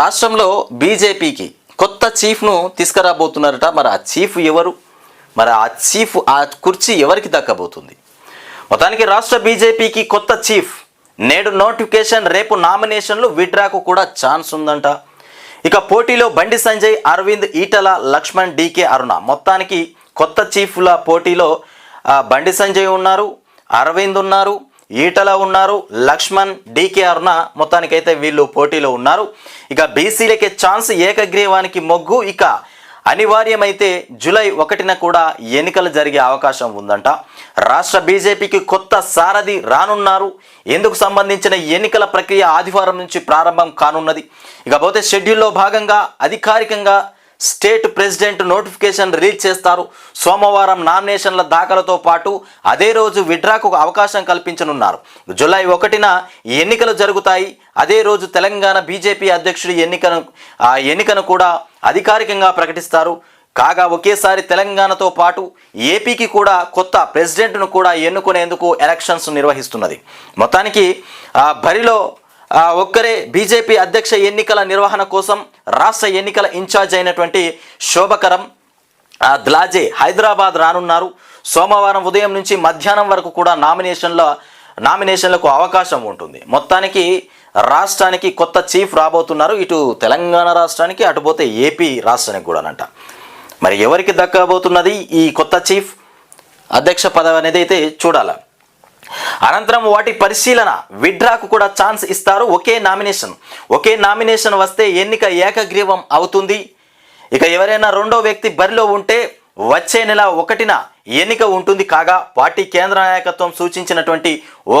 రాష్ట్రంలో బీజేపీకి కొత్త చీఫ్ను తీసుకురాబోతున్నారట. మరి ఆ చీఫ్ ఎవరు? మరి ఆ చీఫ్ ఆ కుర్చీ ఎవరికి దక్కబోతుంది? మొత్తానికి రాష్ట్ర బీజేపీకి కొత్త చీఫ్. నేడు నోటిఫికేషన్ రేపు నామినేషన్లు విడ్రాకు కూడా ఛాన్స్ ఉందంట. ఇక పోటీలో బండి సంజయ్ అరవింద్ ఈటల లక్ష్మణ్ డీకే అరుణ. మొత్తానికి కొత్త చీఫ్ల పోటీలో బండి సంజయ్ ఉన్నారు అరవింద్ ఉన్నారు ఈటల ఉన్నారు లక్ష్మణ్ డీకే అరుణ మొత్తానికైతే వీళ్ళు పోటీలో ఉన్నారు. ఇక బీసీలకే ఛాన్స్ ఏకగ్రీవానికి మొగ్గు. ఇక అనివార్యమైతే జూలై ఒకటిన కూడా ఎన్నికలు జరిగే అవకాశం ఉందంట. రాష్ట్ర బీజేపీకి కొత్త సారథి రానున్నారు. ఎందుకు సంబంధించిన ఎన్నికల ప్రక్రియ ఆదివారం నుంచి ప్రారంభం కానున్నది. ఇకపోతే షెడ్యూల్లో భాగంగా అధికారికంగా స్టేట్ ప్రెసిడెంట్ నోటిఫికేషన్ రిలీజ్ చేస్తారు. సోమవారం నామినేషన్ల దాఖలతో పాటు అదే రోజు విడ్రాకు అవకాశం కల్పించనున్నారు. జూలై ఒకటిన ఎన్నికలు జరుగుతాయి. అదే రోజు తెలంగాణ బీజేపీ అధ్యక్షుడి ఎన్నికను ఆ ఎన్నికను కూడా అధికారికంగా ప్రకటిస్తారు. కాగా ఒకేసారి తెలంగాణతో పాటు ఏపీకి కూడా కొత్త ప్రెసిడెంట్ను కూడా ఎన్నుకునేందుకు ఎలక్షన్స్ నిర్వహిస్తున్నది. మొత్తానికి బరిలో ఒక్కరే బీజేపీ అధ్యక్ష ఎన్నికల నిర్వహణ కోసం రాష్ట్ర ఎన్నికల ఇన్ఛార్జ్ అయినటువంటి శోభకరం ఆ, ద్లాజే హైదరాబాద్ రానున్నారు. సోమవారం ఉదయం నుంచి మధ్యాహ్నం వరకు కూడా నామినేషన్ల నామినేషన్లకు అవకాశం ఉంటుంది. మొత్తానికి రాష్ట్రానికి కొత్త చీఫ్ రాబోతున్నారు. ఇటు తెలంగాణ రాష్ట్రానికి అటు పోతే ఏపీ రాష్ట్రానికి కూడానంట. మరి ఎవరికి దక్కబోతున్నది ఈ కొత్త చీఫ్? అధ్యక్ష పదవి అనేది అయితే చూడాలి. అనంతరం వాటి పరిశీలన విడ్రాకు కూడా ఛాన్స్ ఇస్తారు ఒకే నామినేషన్. ఒకే నామినేషన్ వస్తే ఎన్నిక ఏకగ్రీవం అవుతుంది. ఇక ఎవరైనా రెండో వ్యక్తి బరిలో ఉంటే వచ్చే నెల ఒకటిన ఎన్నిక ఉంటుంది కాగా పార్టీ కేంద్ర నాయకత్వం సూచించినటువంటి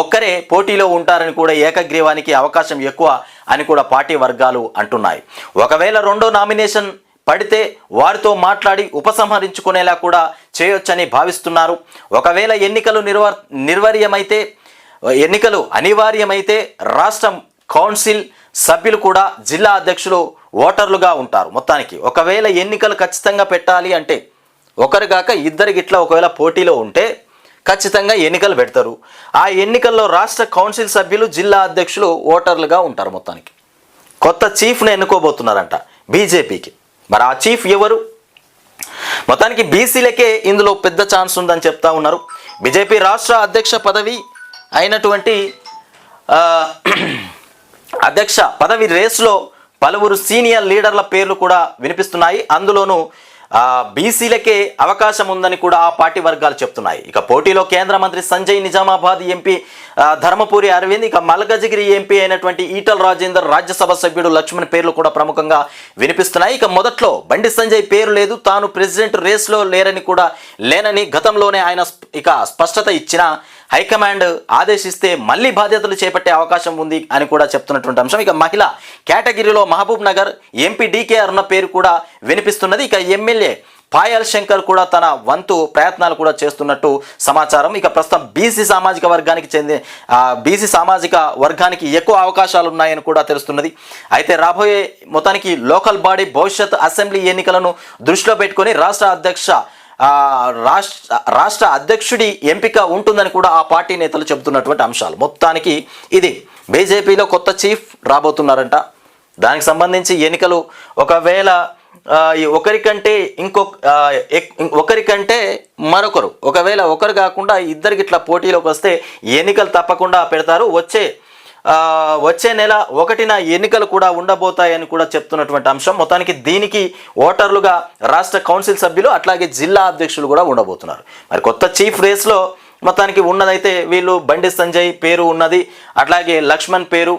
ఒక్కరే పోటీలో ఉంటారని కూడా ఏకగ్రీవానికి అవకాశం ఎక్కువ అని కూడా పార్టీ వర్గాలు అంటున్నాయి. ఒకవేళ రెండో నామినేషన్ పడితే వారితో మాట్లాడి ఉపసంహరించుకునేలా కూడా చేయొచ్చని భావిస్తున్నారు. ఒకవేళ ఎన్నికలు నిర్వ నిర్వర్యమైతే ఎన్నికలు అనివార్యమైతే రాష్ట్రం కౌన్సిల్ సభ్యులు కూడా జిల్లా అధ్యక్షులు ఓటర్లుగా ఉంటారు మొత్తానికి. ఒకవేళ ఎన్నికలు ఖచ్చితంగా పెట్టాలి అంటే ఒకరు కాక ఇద్దరు గిట్ల ఒకవేళ పోటీలో ఉంటే ఖచ్చితంగా ఎన్నికలు పెడతారు. ఆ ఎన్నికల్లో రాష్ట్ర కౌన్సిల్ సభ్యులు జిల్లా అధ్యక్షులు ఓటర్లుగా ఉంటారు మొత్తానికి. కొత్త చీఫ్ను ఎన్నుకోబోతున్నారంట బీజేపీకి. మరి ఆ చీఫ్ ఎవరు? మొత్తానికి బీసీలకే ఇందులో పెద్ద ఛాన్స్ ఉందని చెప్తా ఉన్నారు. బీజేపీ రాష్ట్ర అధ్యక్ష పదవి అయినటువంటి అధ్యక్ష పదవి రేసులో పలువురు సీనియర్ లీడర్ల పేర్లు కూడా వినిపిస్తున్నాయి. అందులోనూ బీసీలకే అవకాశం ఉందని కూడా ఆ పార్టీ వర్గాలు చెప్తున్నాయి. ఇక పోటీలో కేంద్ర మంత్రి సంజయ్ నిజామాబాద్ ఎంపీ ధర్మపురి అరవింద్ ఇక మల్కజగిరి ఎంపీ అయినటువంటి ఈటల రాజేందర్ రాజ్యసభ సభ్యుడు లక్ష్మణ్ పేర్లు కూడా ప్రముఖంగా వినిపిస్తున్నాయి. ఇక మొదట్లో బండి సంజయ్ పేరు లేదు తాను ప్రెసిడెంట్ రేస్లో లేరని కూడా లేనని గతంలోనే ఆయన ఇక స్పష్టత ఇచ్చిన హైకమాండ్ ఆదేశిస్తే మళ్ళీ బాధ్యతలు చేపట్టే అవకాశం ఉంది అని కూడా చెప్తున్నటువంటి అంశం. ఇక మహిళ కేటగిరీలో మహబూబ్ నగర్ ఎంపీ డీకే ఉన్న పేరు కూడా వినిపిస్తున్నది. ఇక ఎమ్మెల్యే పాయల్ శంకర్ కూడా తన వంతు ప్రయత్నాలు కూడా చేస్తున్నట్టు సమాచారం. ఇక ప్రస్తుతం బీసీ సామాజిక వర్గానికి చెందిన బీసీ సామాజిక వర్గానికి ఎక్కువ అవకాశాలు ఉన్నాయని కూడా తెలుస్తున్నది. అయితే రాబోయే మొత్తానికి లోకల్ బాడీ భవిష్యత్ అసెంబ్లీ ఎన్నికలను దృష్టిలో పెట్టుకొని రాష్ట్ర అధ్యక్ష రాష్ట్ర రాష్ట్ర అధ్యక్షుడి ఎంపిక ఉంటుందని కూడా ఆ పార్టీ నేతలు చెబుతున్నటువంటి అంశాలు. మొత్తానికి ఇది బీజేపీలో కొత్త చీఫ్ రాబోతున్నారంట. దానికి సంబంధించి ఎన్నికలు ఒకవేళ ఒకరికంటే ఇంకొక ఒకరికంటే మరొకరు ఒకవేళ ఒకరు కాకుండా ఇద్దరికి ఇట్లా పోటీలోకి వస్తే ఎన్నికలు తప్పకుండా పెడతారు. వచ్చే వచ్చే నెల ఒకటిన ఎన్నికలు కూడా ఉండబోతాయని కూడా చెప్తున్నటువంటి అంశం. మొత్తానికి దీనికి ఓటర్లుగా రాష్ట్ర కౌన్సిల్ సభ్యులు అట్లాగే జిల్లా అధ్యక్షులు కూడా ఉండబోతున్నారు. మరి కొత్త చీఫ్ రేస్లో మొత్తానికి ఉన్నదైతే వీళ్ళు బండి సంజయ్ పేరు ఉన్నది. అట్లాగే లక్ష్మణ్ పేరు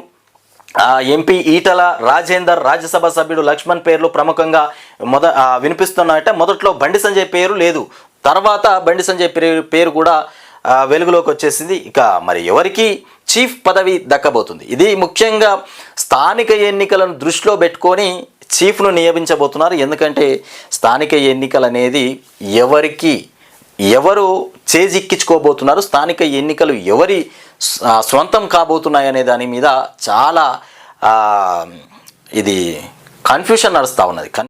ఎంపీ ఈటల రాజేందర్ రాజ్యసభ సభ్యుడు లక్ష్మణ్ పేర్లు ప్రముఖంగా మొద వినిపిస్తున్నాయంటే. మొదట్లో బండి సంజయ్ పేరు లేదు. తర్వాత బండి సంజయ్ పేరు పేరు కూడా వెలుగులోకి వచ్చేసింది. ఇక మరి ఎవరికి చీఫ్ పదవి దక్కబోతుంది? ఇది ముఖ్యంగా స్థానిక ఎన్నికలను దృష్టిలో పెట్టుకొని చీఫ్ను నియమించబోతున్నారు. ఎందుకంటే స్థానిక ఎన్నికలు అనేది ఎవరికి ఎవరు చేజిక్కించుకోబోతున్నారు? స్థానిక ఎన్నికలు ఎవరి స్వంతం కాబోతున్నాయి అనే దాని మీద చాలా ఇది కన్ఫ్యూషన్ నడుస్తూ ఉన్నది. కన్-